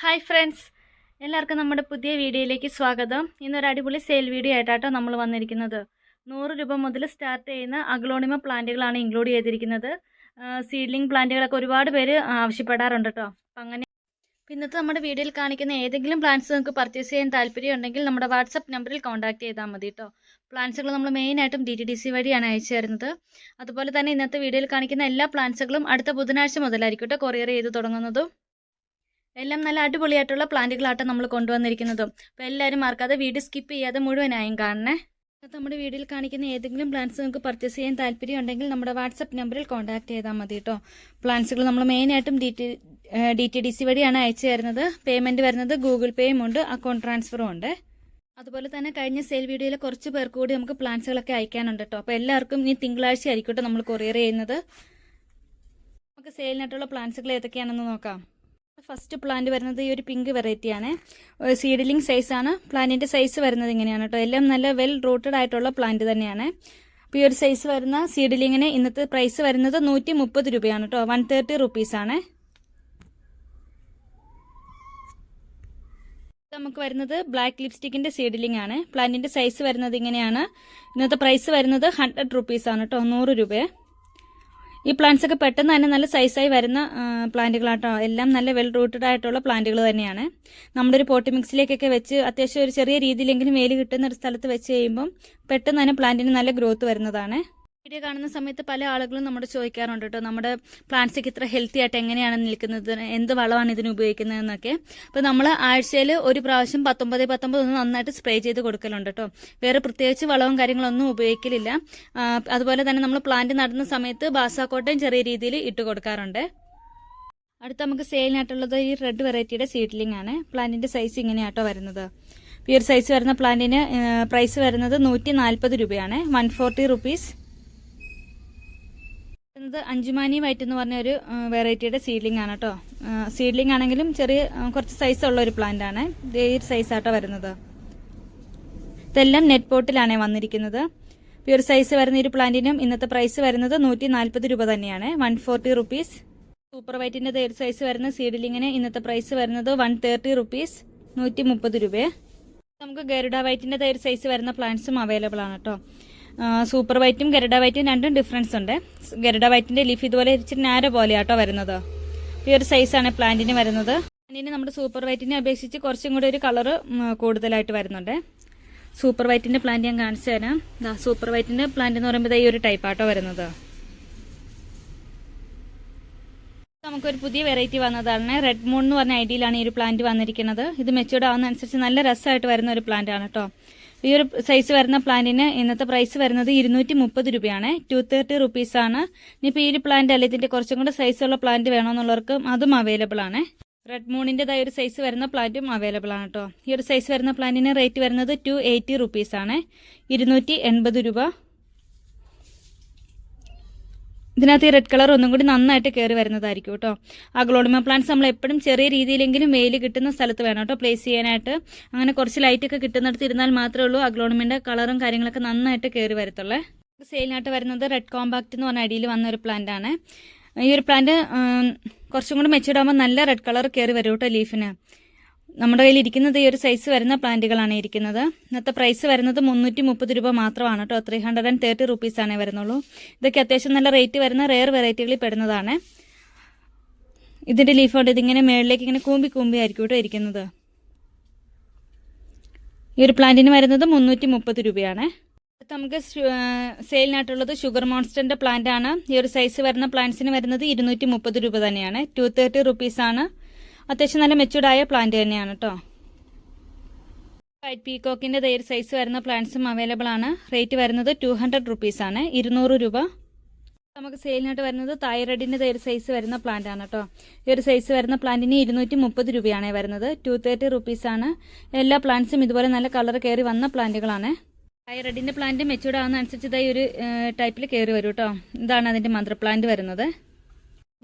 Hi friends. എല്ലാവർക്കും നമ്മുടെ പുതിയ വീഡിയോയിലേക്ക് സ്വാഗതം. ഇന്നൊരു അടിപൊളി സെയിൽ വീഡിയോ ആയിട്ടാട്ടോ നമ്മൾ വന്നിരിക്കുന്നത്. നൂറ് രൂപ മുതൽ സ്റ്റാർട്ട് ചെയ്യുന്ന അഗ്ലോണിമ പ്ലാന്റുകളാണ് ഇൻക്ലൂഡ് ചെയ്തിരിക്കുന്നത്. സീഡ്ലിംഗ് പ്ലാന്റുകളൊക്കെ ഒരുപാട് പേര് ആവശ്യപ്പെടാറുണ്ട് കേട്ടോ അപ്പം അങ്ങനെ ഇന്നത്തെ നമ്മുടെ വീഡിയോയിൽ കാണിക്കുന്ന ഏതെങ്കിലും പ്ലാന്റ്സ് നിങ്ങൾക്ക് പർച്ചേസ് ചെയ്യാൻ താല്പര്യം ഉണ്ടെങ്കിൽ നമ്മുടെ വാട്സപ്പ് നമ്പറിൽ കോൺടാക്ട് ചെയ്താൽ മതി കേട്ടോ പ്ലാന്റ്സുകൾ നമ്മൾ മെയിനായിട്ടും ഡി ടി ഡി സി വഴിയാണ് അയച്ചു തരുന്നത്. അതുപോലെ തന്നെ ഇന്നത്തെ വീഡിയോയിൽ കാണിക്കുന്ന എല്ലാ പ്ലാന്റ്സുകളും അടുത്ത ബുധനാഴ്ച മുതലായിരിക്കും കേട്ടോ കൊറിയർ ചെയ്ത് തുടങ്ങുന്നതും. എല്ലാം നല്ല അടിപൊളിയായിട്ടുള്ള പ്ലാന്റുകളാട്ടോ നമ്മൾ കൊണ്ടുവന്നിരിക്കുന്നതും. അപ്പോൾ എല്ലാവരും മറക്കാതെ വീഡിയോ സ്കിപ്പ് ചെയ്യാതെ മുഴുവനായും കാണണേ. നമ്മുടെ വീഡിയോയിൽ കാണിക്കുന്ന ഏതെങ്കിലും പ്ലാന്റ്സ് നിങ്ങൾക്ക് പർച്ചേസ് ചെയ്യാൻ താല്പര്യം ഉണ്ടെങ്കിൽ നമ്മുടെ വാട്സപ്പ് നമ്പറിൽ കോൺടാക്ട് ചെയ്താൽ മതി കേട്ടോ പ്ലാന്റ്സുകൾ നമ്മൾ മെയിനായിട്ടും D T D T D വഴിയാണ് അയച്ചു തരുന്നത്. വരുന്നത് ഗൂഗിൾ പേയും ഉണ്ട് അക്കൗണ്ട് ട്രാൻസ്ഫറും ഉണ്ട്. അതുപോലെ തന്നെ കഴിഞ്ഞ സെയിൽ വീഡിയോയിൽ കുറച്ച് പേർക്ക് കൂടി നമുക്ക് പ്ലാന്റ്സുകളൊക്കെ അയക്കാനുണ്ട് കേട്ടോ അപ്പോൾ എല്ലാവർക്കും ഇനി തിങ്കളാഴ്ച ആയിരിക്കട്ടെ നമ്മൾ കൊറിയർ ചെയ്യുന്നത്. നമുക്ക് സെയിലിനായിട്ടുള്ള പ്ലാന്റ്സുകൾ ഏതൊക്കെയാണെന്ന് നോക്കാം. ഫസ്റ്റ് പ്ലാന്റ് വരുന്നത് ഈ ഒരു പിങ്ക് വെറൈറ്റി ആണ്. സീഡലിംഗ് സൈസ് ആണ്. പ്ലാന്റിന്റെ സൈസ് വരുന്നത് ഇങ്ങനെയാണ് കേട്ടോ. എല്ലാം നല്ല വെൽ റൂട്ടഡ് ആയിട്ടുള്ള പ്ലാന്റ് തന്നെയാണ്. അപ്പോൾ ഈ ഒരു സൈസ് വരുന്ന സീഡിലിങ്ങിന് ഇന്നത്തെ പ്രൈസ് വരുന്നത് നൂറ്റി മുപ്പത് രൂപയാണ് കേട്ടോ. വൺ തേർട്ടി റുപ്പീസ് ആണ്. നമുക്ക് വരുന്നത് ബ്ലാക്ക് ലിപ്സ്റ്റിക്കിന്റെ സീഡ്ലിംഗ് ആണ്. പ്ലാന്റിന്റെ സൈസ് വരുന്നത് ഇങ്ങനെയാണ്. ഇന്നത്തെ പ്രൈസ് വരുന്നത് ഹൺഡ്രഡ് റുപ്പീസ് ആണ് കേട്ടോ. നൂറ് രൂപയെ ഈ പ്ലാന്റ്സ് ഒക്കെ പെട്ടെന്ന് തന്നെ നല്ല സൈസായി വരുന്ന പ്ലാന്റുകളാട്ടോ. എല്ലാം നല്ല വെൽ റൂട്ടഡ് ആയിട്ടുള്ള പ്ലാന്റുകൾ തന്നെയാണ്. നമ്മുടെ ഒരു പോട്ടി മിക്സിലേക്കൊക്കെ വെച്ച് അത്യാവശ്യം ഒരു ചെറിയ രീതിയിലെങ്കിലും വേൽ കിട്ടുന്ന ഒരു സ്ഥലത്ത് വെച്ച് കഴിയുമ്പം പെട്ടെന്ന് തന്നെ പ്ലാന്റിന് നല്ല ഗ്രോത്ത് വരുന്നതാണ്. വീഡിയോ കാണുന്ന സമയത്ത് പല ആളുകളും നമ്മുടെ ചോദിക്കാറുണ്ട് കേട്ടോ നമ്മുടെ പ്ലാന്റ്സൊക്കെ ഇത്ര ഹെൽത്തി ആയിട്ട് എങ്ങനെയാണ് നിൽക്കുന്നത്? എന്ത് വളമാണ് ഇതിന് ഉപയോഗിക്കുന്നതെന്നൊക്കെ? അപ്പോൾ നമ്മൾ ആഴ്ചയിൽ ഒരു പ്രാവശ്യം പത്തൊമ്പത് പത്തൊമ്പത് ഒന്ന് നന്നായിട്ട് സ്പ്രേ ചെയ്ത് കൊടുക്കലുണ്ട് കേട്ടോ. വേറെ പ്രത്യേകിച്ച് വളവും കാര്യങ്ങളൊന്നും ഉപയോഗിക്കലില്ല. അതുപോലെ തന്നെ നമ്മൾ പ്ലാന്റ് നടുന്ന സമയത്ത് ബാസാക്കോട്ടയും ചെറിയ രീതിയിൽ ഇട്ട് കൊടുക്കാറുണ്ട്. അടുത്ത നമുക്ക് സെയിലിനായിട്ടുള്ളത് ഈ റെഡ് വെറൈറ്റിയുടെ സീഡ്ലിംഗ് ആണ്. പ്ലാന്റിന്റെ സൈസ് ഇങ്ങനെയാട്ടോ വരുന്നത്. പ്യൂർ സൈസ് വരുന്ന പ്ലാന്റിന് പ്രൈസ് വരുന്നത് നൂറ്റി നാൽപ്പത് രൂപയാണ്. വൺ ഫോർട്ടി റുപ്പീസ് അഞ്ചുമാനി വൈറ്റ് എന്ന് പറഞ്ഞ ഒരു വെറൈറ്റിയുടെ സീഡ്ലിംഗ് ആണ് കേട്ടോ സീഡ്ലിംഗ് ആണെങ്കിലും ചെറിയ കുറച്ച് സൈസ് ഉള്ള ഒരു പ്ലാന്റ് ആണ്. ഇതേ സൈസ് ആട്ടോ വരുന്നത്. ഇതെല്ലാം നെറ്റ് പോട്ടിലാണ് വന്നിരിക്കുന്നത്. ഈ ഒരു സൈസ് വരുന്ന ഒരു പ്ലാന്റിനും ഇന്നത്തെ പ്രൈസ് വരുന്നത് നൂറ്റി നാൽപ്പത് രൂപ തന്നെയാണ്. വൺ ഫോർട്ടി റുപ്പീസ് സൂപ്പർ വൈറ്റിന്റെ ഏത് സൈസ് വരുന്ന സീഡ്ലിങ്ങിന് ഇന്നത്തെ പ്രൈസ് വരുന്നത് വൺ തേർട്ടി റുപ്പീസ് നൂറ്റി മുപ്പത് രൂപയെ നമുക്ക് ഗരുഡ വൈറ്റിന്റെ ഏത് സൈസ് വരുന്ന പ്ലാന്റ്സും അവൈലബിൾ ആണ് കേട്ടോ സൂപ്പർ വൈറ്റും ഗരുഡ വൈറ്റും രണ്ടും ഡിഫറൻസ് ഉണ്ട്. ഗരുഡ വൈറ്റിന്റെ ലീഫ് ഇതുപോലെ ഇച്ചിരി നാര പോലെയാട്ടോ വരുന്നത്. ഈ ഒരു സൈസാണ് പ്ലാന്റിന് വരുന്നത്. പ്ലാന്റിന് നമ്മുടെ സൂപ്പർ വൈറ്റിനെ അപേക്ഷിച്ച് കുറച്ചും കൂടി ഒരു കളറ് കൂടുതലായിട്ട് വരുന്നുണ്ട്. സൂപ്പർ വൈറ്റിന്റെ പ്ലാന്റ് ഞാൻ കാണിച്ചു തരാം. സൂപ്പർ വൈറ്റിന്റെ പ്ലാന്റ് എന്ന് പറയുമ്പോൾ ഈ ഒരു ടൈപ്പ് ആട്ടോ വരുന്നത്. നമുക്കൊരു പുതിയ വെറൈറ്റി വന്നതാണ്. റെഡ് മൂൺ എന്ന് പറഞ്ഞ ഐഡിയിലാണ് ഈ ഒരു പ്ലാന്റ് വന്നിരിക്കുന്നത്. ഇത് മെച്ചൂർഡ് ആവുന്ന അനുസരിച്ച് നല്ല രസമായിട്ട് വരുന്ന ഒരു പ്ലാന്റ് ആണ് കേട്ടോ ഈ ഒരു സൈസ് വരുന്ന പ്ലാന്റിന് ഇന്നത്തെ പ്രൈസ് വരുന്നത് ഇരുന്നൂറ്റി മുപ്പത് രൂപയാണ്. ടു തേർട്ടി റുപ്പീസ് ആണ്. ഇനിയിപ്പോൾ ഈ ഒരു പ്ലാന്റ് അല്ല ഇതിന്റെ കുറച്ചും കൂടെ ഉള്ള പ്ലാന്റ് വേണമെന്നുള്ളവർക്കും അതും അവൈലബിൾ ആണ്. റെഡ് മൂണിന്റെതായ ഒരു സൈസ് വരുന്ന പ്ലാന്റും അവൈലബിൾ ആണ് കേട്ടോ ഈ ഒരു സൈസ് വരുന്ന പ്ലാന്റിന് റേറ്റ് വരുന്നത് ടു എയ്റ്റി റുപ്പീസ് ആണ്. ഇരുന്നൂറ്റി എൺപത് രൂപ. ഇതിനകത്ത് ഈ റെഡ് കളർ ഒന്നും കൂടി നന്നായിട്ട് കയറി വരുന്നതായിരിക്കും കേട്ടോ. ആ ഗ്ലോഡിമ പ്ലാന്റ്സ് നമ്മൾ എപ്പോഴും ചെറിയ രീതിയിലെങ്കിലും വെയിൽ കിട്ടുന്ന സ്ഥലത്ത് വേണം കേട്ടോ പ്ലേസ് ചെയ്യാനായിട്ട്. അങ്ങനെ കുറച്ച് ലൈറ്റ് ഒക്കെ കിട്ടുന്നിടത്ത് ഇരുന്നാൽ മാത്രമേ ഉള്ളൂ ആ ഗ്ലോഡിമിന്റെ കളറും കാര്യങ്ങളൊക്കെ നന്നായിട്ട് കയറി വരത്തുള്ളൂ. സെയിലിനായിട്ട് വരുന്നത് റെഡ് കോമ്പാക്ട് എന്ന് പറഞ്ഞ അടിയിൽ വന്ന ഒരു പ്ലാന്റ് ആണ്. ഈ ഒരു പ്ലാന്റ് കുറച്ചും കൂടി മെച്ചൂർഡ് ആകുമ്പോൾ നല്ല റെഡ് കളർ കയറി വരും കേട്ടോ ലീഫിന് നമ്മുടെ കയ്യിൽ ഇരിക്കുന്നത് ഈ ഒരു സൈസ് വരുന്ന പ്ലാന്റുകളാണ് ഇരിക്കുന്നത്. ഇന്നത്തെ പ്രൈസ് വരുന്നത് മുന്നൂറ്റി മുപ്പത് രൂപ മാത്രമാണ് കേട്ടോ. Three hundred and thirty rupees ആണേ വരുന്നുള്ളൂ. ഇതൊക്കെ അത്യാവശ്യം നല്ല റേറ്റ് വരുന്ന റെയർ വെറൈറ്റികളിൽ പെടുന്നതാണ്. ഇതിന്റെ ലീഫ് കൊണ്ട് ഇതിങ്ങനെ മേളിലേക്ക് ഇങ്ങനെ കൂമ്പി കൂമ്പി ആയിരിക്കും കേട്ടോ ഇരിക്കുന്നത്. ഈ ഒരു പ്ലാന്റിന് വരുന്നത് മുന്നൂറ്റി മുപ്പത് രൂപയാണ് നമുക്ക് സെയിലിനായിട്ടുള്ളത് ഷുഗർ മോൺസ്റ്ററിന്റെ പ്ലാന്റ് ആണ്. ഈ ഒരു സൈസ് വരുന്ന പ്ലാന്റ്സിന് വരുന്നത് ഇരുന്നൂറ്റി മുപ്പത് രൂപ തന്നെയാണ്. ടു തേർട്ടി റുപ്പീസ് ആണ്. അത്യാവശ്യം നല്ല മെച്ചൂർഡായ പ്ലാന്റ് തന്നെയാണ് കേട്ടോ വൈറ്റ് പീകോക്കിന്റെ തൈര് സൈസ് വരുന്ന പ്ലാന്റ്സും അവൈലബിൾ ആണ്. റേറ്റ് വരുന്നത് ടു ഹൺഡ്രഡ് റുപ്പീസ് ആണ്. ഇരുന്നൂറ് രൂപ. നമുക്ക് സെയിലിനായിട്ട് വരുന്നത് തൈറോയിഡിന്റെ തൈര് സൈസ് വരുന്ന പ്ലാന്റ് ആണ് കേട്ടോ ഈ ഒരു സൈസ് വരുന്ന പ്ലാന്റിന് ഇരുന്നൂറ്റി മുപ്പത് രൂപയാണ് വരുന്നത്. ടു തേർട്ടി റുപ്പീസ് ആണ്. എല്ലാ പ്ലാന്റ്സും ഇതുപോലെ നല്ല കളർ കയറി വന്ന പ്ലാന്റുകളാണ് തൈറോയിഡിന്റെ പ്ലാന്റ് മെച്ചൂർഡ് ആവുന്ന അനുസരിച്ച് ഇതായി ഒരു ടൈപ്പിൽ കയറി വരും കേട്ടോ ഇതാണ് അതിന്റെ മദർ പ്ലാന്റ് വരുന്നത്.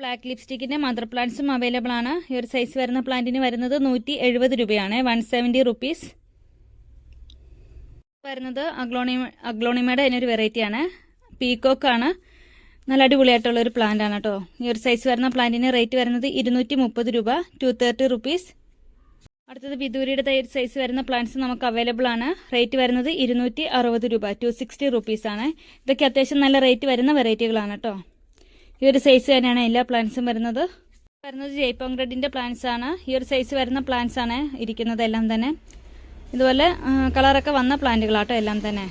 ബ്ലാക്ക് ലിപ്സ്റ്റിക്കിന്റെ മദർ പ്ലാന്റ്സും അവൈലബിൾ ആണ്. ഈ ഒരു സൈസ് വരുന്ന പ്ലാന്റിന് വരുന്നത് നൂറ്റി എഴുപത് രൂപയാണ്. One seventy rupees. വരുന്നത് അഗ്ലോണിമ അഗ്ലോണിമയുടെ അതിനൊരു വെറൈറ്റിയാണ് പീകോക്ക് ആണ്. നല്ല അടിപൊളിയായിട്ടുള്ള ഒരു പ്ലാന്റ് ആണ് കേട്ടോ ഈ ഒരു സൈസ് വരുന്ന പ്ലാന്റിന് റേറ്റ് വരുന്നത് ഇരുന്നൂറ്റി മുപ്പത് രൂപ. Two thirty rupees. അടുത്തത് വിദൂരിയുടെ തൈ സൈസ് വരുന്ന പ്ലാന്റ്സ് നമുക്ക് അവൈലബിൾ ആണ്. റേറ്റ് വരുന്നത് ഇരുന്നൂറ്റി അറുപത് രൂപ. ടു സിക്സ്റ്റി റുപ്പീസ് ആണ്. ഇതൊക്കെ അത്യാവശ്യം നല്ല റേറ്റ് വരുന്ന വെറൈറ്റികളാണ് കേട്ടോ ഈ ഒരു സൈസ് തന്നെയാണ് എല്ലാ പ്ലാന്റ്സും വരുന്നത്. വരുന്നത് ജയ്പോങ് റെഡിന്റെ പ്ലാന്റ്സ് ആണ്. ഈ ഒരു സൈസ് വരുന്ന പ്ലാന്റ്സ് ആണ് ഇരിക്കുന്നത് എല്ലാം തന്നെ. ഇതുപോലെ കളറൊക്കെ വന്ന പ്ലാന്റുകളാട്ടോ എല്ലാം തന്നെ.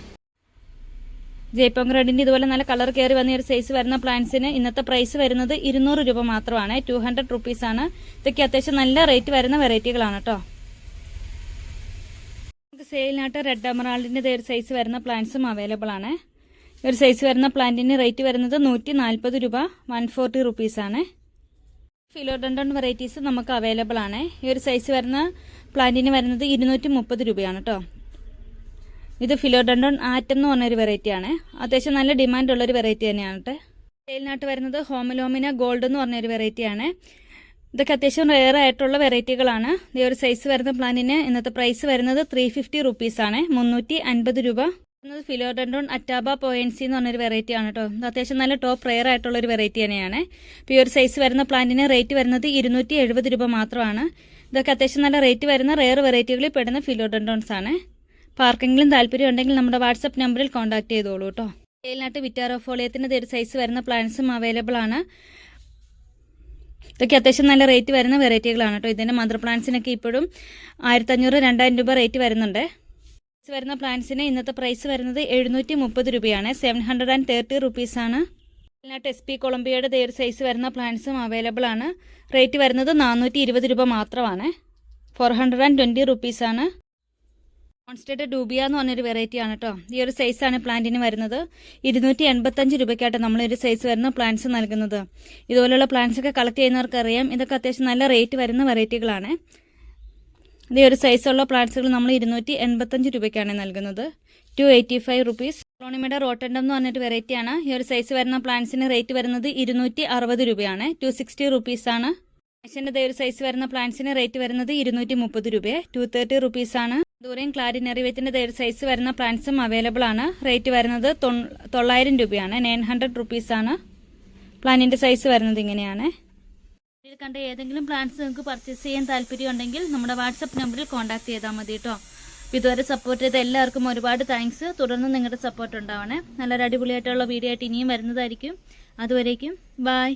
ജയ്പോങ് ഇതുപോലെ നല്ല കളർ കയറി വന്ന ഒരു സൈസ് വരുന്ന പ്ലാന്റ്സിന് ഇന്നത്തെ പ്രൈസ് വരുന്നത് ഇരുന്നൂറ് രൂപ മാത്രമാണ്. ടു ഹൺഡ്രഡ് റുപ്പീസ് ആണ്. ഇതൊക്കെ അത്യാവശ്യം നല്ല റേറ്റ് വരുന്ന വെറൈറ്റികളാണ് കേട്ടോ നമുക്ക് സെയിലിനായിട്ട് റെഡ് എമറാൾഡിന്റെ ഒരു സൈസ് വരുന്ന പ്ലാന്റ്സും അവൈലബിൾ ആണ്. ഒരു സൈസ് വരുന്ന പ്ലാന്റിന് റേറ്റ് വരുന്നത് നൂറ്റി നാൽപ്പത് രൂപ വൺ ഫോർട്ടി റുപ്പീസ് ആണ്. ഫിലോഡൻഡൺ വെറൈറ്റീസ് നമുക്ക് അവൈലബിൾ ആണ്. ഈ ഒരു സൈസ് വരുന്ന പ്ലാന്റിന് വരുന്നത് ഇരുന്നൂറ്റി മുപ്പത് രൂപയാണ് കേട്ടോ ഇത് ഫിലോഡൻഡൺ ആറ്റം എന്ന് പറഞ്ഞൊരു വെറൈറ്റിയാണ് അത്യാവശ്യം നല്ല ഡിമാൻഡ് ഉള്ളൊരു വെറൈറ്റി തന്നെയാണ് കേട്ടോ സെയിലിനായിട്ട് വരുന്നത് ഹോമലോമിന ഗോൾഡ് എന്ന് പറഞ്ഞൊരു വെറൈറ്റിയാണ് ഇതൊക്കെ അത്യാവശ്യം റെയർ ആയിട്ടുള്ള വെറൈറ്റികളാണ് ഈ ഒരു സൈസ് വരുന്ന പ്ലാന്റിന് ഇന്നത്തെ പ്രൈസ് വരുന്നത് ത്രീ ഫിഫ്റ്റി റുപ്പീസാണ് മുന്നൂറ്റി അൻപത് രൂപ. ഫിലോഡൻഡോൺ അറ്റാബ പോയൻസി എന്ന് പറഞ്ഞൊരു വെറൈറ്റി ആണ് കേട്ടോ അത്യാവശ്യം നല്ല ടോപ്പ് റെയർ ആയിട്ടുള്ള ഒരു വെറൈറ്റി തന്നെയാണ്. ഇപ്പോൾ ഈ ഒരു സൈസ് വരുന്ന പ്ലാന്റിന് റേറ്റ് വരുന്നത് ഇരുന്നൂറ്റി എഴുപത് രൂപ മാത്രമാണ്. ഇതൊക്കെ അത്യാവശ്യം നല്ല റേറ്റ് വരുന്ന റെയർ വെറൈറ്റികളിൽ പെടുന്ന ഫിലോഡൻഡോൺസ് ആണ്. പാർക്കെങ്കിലും താല്പര്യം ഉണ്ടെങ്കിൽ നമ്മുടെ വാട്സപ്പ് നമ്പറിൽ കോൺടാക്ട് ചെയ്തോളൂ കേട്ടോ സെയിലിനായിട്ട് വിറ്റാറോഫോളിയത്തിന്റെ ഒരു സൈസ് വരുന്ന പ്ലാന്റ്സും അവൈലബിൾ ആണ്. ഇതൊക്കെ അത്യാവശ്യം നല്ല റേറ്റ് വരുന്ന വെറൈറ്റികളാണ് കേട്ടോ ഇതിന്റെ മദർ പ്ലാന്റ്സിനൊക്കെ ഇപ്പോഴും ആയിരത്തഞ്ഞൂറ് രണ്ടായിരം രൂപ റേറ്റ് വരുന്നുണ്ട്. വരുന്ന പ്ലാന്റ്സിന് ഇന്നത്തെ പ്രൈസ് വരുന്നത് എഴുന്നൂറ്റി മുപ്പത് രൂപയാണ് സെവൻ ഹൺഡ്രഡ് ആൻഡ് തേർട്ടി റുപ്പീസാണ് വയനാട്ട് എസ് പി കൊളംബിയയുടെ ദേ സൈസ് വരുന്ന പ്ലാന്റ്സും അവൈലബിൾ ആണ്. റേറ്റ് വരുന്നത് നാനൂറ്റി ഇരുപത് രൂപ മാത്രമാണ്. ഫോർ ഹൺഡ്രഡ് ആൻഡ് ട്വന്റി റുപ്പീസാണ് കോൺസ്റ്റേറ്റ് ഡൂബിയ എന്ന് പറഞ്ഞൊരു വെറൈറ്റി ആണ് കേട്ടോ ഈ ഒരു സൈസാണ് പ്ലാന്റിന് വരുന്നത്. ഇരുന്നൂറ്റി എൺപത്തഞ്ച് രൂപയ്ക്കായിട്ട് നമ്മൾ ഒരു സൈസ് വരുന്ന പ്ലാന്റ്സ് നൽകുന്നത്. ഇതുപോലുള്ള പ്ലാന്റ്സ് ഒക്കെ കളക്ട് ചെയ്യുന്നവർക്കറിയാം. ഇതൊക്കെ അത്യാവശ്യം നല്ല റേറ്റ് വരുന്ന വെറൈറ്റികളാണ് ഇത് ഒരു സൈസുള്ള പ്ലാന്റ്സുകൾ നമ്മൾ ഇരുന്നൂറ്റി എൺപത്തഞ്ച് രൂപയ്ക്കാണ് നൽകുന്നത്. ടു എയ്റ്റി ഫൈവ് റുപ്പീസ് ക്ലോണിമയുടെ റോട്ടൻഡം എന്ന് പറഞ്ഞിട്ട് വെറൈറ്റി ആണ്. ഈ ഒരു സൈസ് വരുന്ന പ്ലാന്റ്സിന് റേറ്റ് വരുന്നത് ഇരുന്നൂറ്റി അറുപത് രൂപയാണ് ടു സിക്സ്റ്റി റുപ്പീസാണ് മനുഷ്യന്റെ ഒരു സൈസ് വരുന്ന പ്ലാന്റ്സിന് റേറ്റ് വരുന്നത് ഇരുന്നൂറ്റി മുപ്പത് രൂപയെ ടു തേർട്ടി റുപ്പീസാണ് ദൂരെയും ക്ലാരിനറിവേറ്റിന്റെ ഒരു സൈസ് വരുന്ന പ്ലാന്റ്സും അവൈലബിൾ ആണ്. റേറ്റ് വരുന്നത് തൊള്ളായിരം രൂപയാണ്. നയൻ ഹൺഡ്രഡ് റുപ്പീസാണ് പ്ലാന്റിന്റെ സൈസ് വരുന്നത് ഇങ്ങനെയാണ്. ഇതിൽ കണ്ട ഏതെങ്കിലും പ്ലാന്റ്സ് നിങ്ങൾക്ക് പർച്ചേസ് ചെയ്യാൻ താല്പര്യം ഉണ്ടെങ്കിൽ നമ്മുടെ വാട്സപ്പ് നമ്പറിൽ കോൺടാക്ട് ചെയ്താൽ മതി കേട്ടോ ഇതുവരെ സപ്പോർട്ട് ചെയ്ത എല്ലാവർക്കും ഒരുപാട് താങ്ക്സ് തുടർന്ന് നിങ്ങളുടെ സപ്പോർട്ട് ഉണ്ടാവണേ. നല്ലൊരു അടിപൊളിയായിട്ടുള്ള വീഡിയോ ആയിട്ട് ഇനിയും വരുന്നതായിരിക്കും. അതുവരേക്കും ബായ്